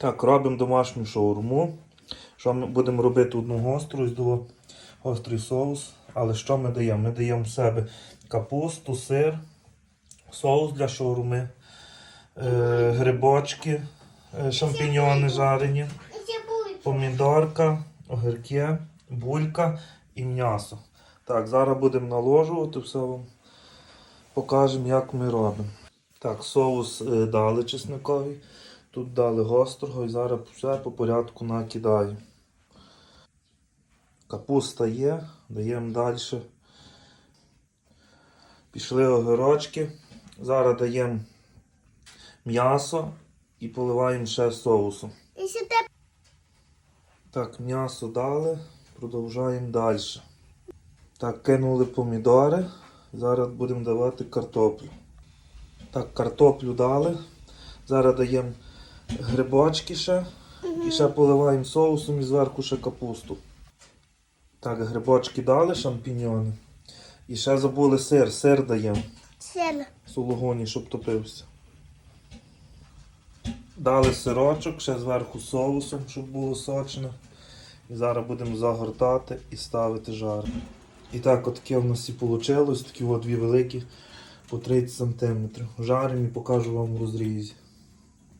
Так, робимо домашню шаурму. Що ми будемо робити одну гостру, ось до гострий соус. Але що ми даємо? Ми даємо в себе капусту, сир, соус для шаурми, е, грибочки, е, шампіньони жарені, помідорка, огірки, булька і м'ясо. Так, зараз будемо наложувати, все вам покажемо, як ми робимо. Так, соус е, дали чесниковий. Тут дали гострого і зараз все по порядку накидаю. Капуста є, даємо далі. Пішли огірочки. Зараз даємо м'ясо і поливаємо ще соусом. Так, м'ясо дали, продовжуємо далі. Так, кинули помідори. Зараз будемо давати картоплю. Так, картоплю дали. Зараз даємо грибочки ще. І ще поливаємо соусом і зверху ще капусту. Так, грибочки дали, шампіньони. І ще забули сир. Сир даємо сильно. сулугуні, щоб топився. Дали сирочок, ще зверху соусом, щоб було сочне. І зараз будемо загортати і ставити жар. І так, от таке в нас і вийшло, такі от дві великі по 30 см. Жаримо і покажу вам в розрізі.